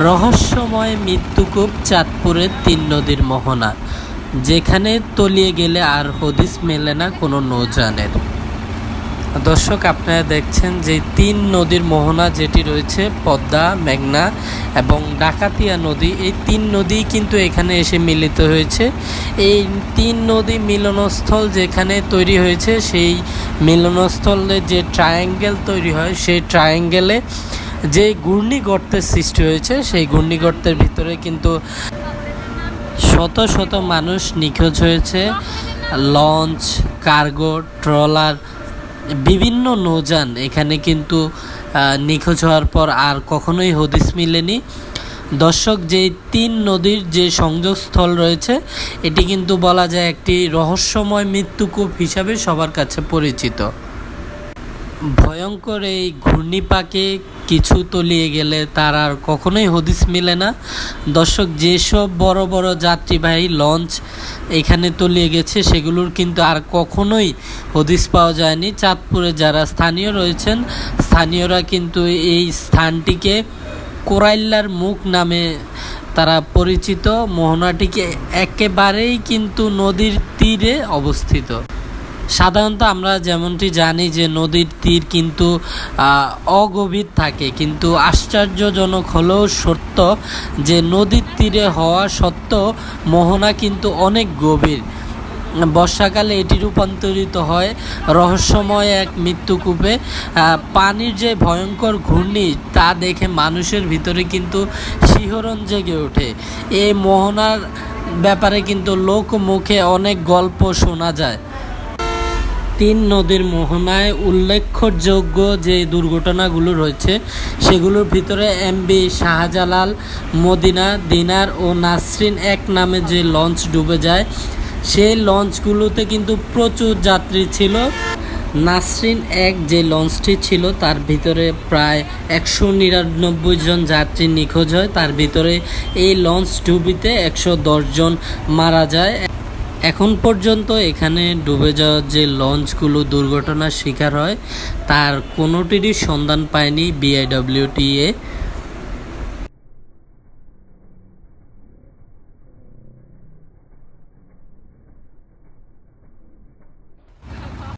রহস্যময় মৃত্যুকূপ চাঁদপুরের তিন নদীর মোহনা। যেখানে তলিয়ে গেলে আর হদিস মেলে না কোনো নৌজানের দর্শক, আপনারা দেখছেন যে তিন নদীর মোহনা যেটি রয়েছে, পদ্মা, মেঘনা এবং ডাকাতিয়া নদী। এই তিন নদী কিন্তু এখানে এসে মিলিত হয়েছে। এই তিন নদী মিলনস্থল যেখানে তৈরি হয়েছে, সেই মিলনস্থলে যে ট্রায়াঙ্গেল তৈরি হয়, সেই ট্রায়াঙ্গেলে যে ঘূর্ণিগর্তের সৃষ্টি হয়েছে, সেই ঘূর্ণিগর্তের ভিতরে কিন্তু শত শত মানুষ নিখোঁজ হয়েছে। লঞ্চ, কার্গো, ট্রলার, বিভিন্ন নৌযান এখানে কিন্তু নিখোঁজ হওয়ার পর আর কখনোই হদিস মিলেনি। দর্শক, যে তিন নদীর যে সংযোগস্থল রয়েছে, এটি কিন্তু বলা যায় একটি রহস্যময় মৃত্যুকূপ হিসাবে সবার কাছে পরিচিত। ভয়ঙ্কর এই ঘূর্ণিপাকে কিছু তলিয়ে গেলে তার আর কখনোই হদিস মিলে না। দর্শক, যেসব বড় বড় যাত্রীবাহী লঞ্চ এখানে তলিয়ে গেছে, সেগুলোর কিন্তু আর কখনোই হদিস পাওয়া যায়নি। চাঁদপুরে যারা স্থানীয় রয়েছেন, স্থানীয়রা কিন্তু এই স্থানটিকে কোরাইল্লার মুখ নামে তারা পরিচিত। মোহনাটিকে একেবারেই কিন্তু নদীর তীরে অবস্থিত। সাধারণত আমরা যেমনটি জানি যে নদীর তীর কিন্তু অগভীর থাকে। কিন্তু আশ্চর্যজনক হলেও সত্য যে নদীর তীরে হওয়া সত্ত্বেও মোহনা কিন্তু অনেক গভীর। বর্ষাকালে এটি রূপান্তরিত হয় রহস্যময় এক মৃত্যুকূপে। পানির যে ভয়ঙ্কর ঘূর্ণি তা দেখে মানুষের ভিতরে কিন্তু শিহরণ জেগে ওঠে। এই মোহনার ব্যাপারে কিন্তু লোক মুখে অনেক গল্প শোনা যায়। তিন নদীর মোহনায় উল্লেখযোগ্য যে দুর্ঘটনাগুলো রয়েছে, সেগুলোর ভিতরে এমবি শাহজালাল, মদিনা, দিনার ও নাসরিন এক নামে যে লঞ্চ ডুবে যায়, সেই লঞ্চগুলোতে কিন্তু প্রচুর যাত্রী ছিল। নাসরিন এক যে লঞ্চটি ছিল, তার ভিতরে প্রায় একশো নিরানব্বই জন যাত্রী নিখোঁজ হয়। তার ভিতরে এই লঞ্চ ডুবিতে একশো জন মারা যায়। এখন পর্যন্ত এখানে ডুবে যাওয়ার যে লঞ্চগুলো দুর্ঘটনার শিকার হয়, তার কোনোটিরই সন্ধান পায়নি বিআইডব্লিউটিএ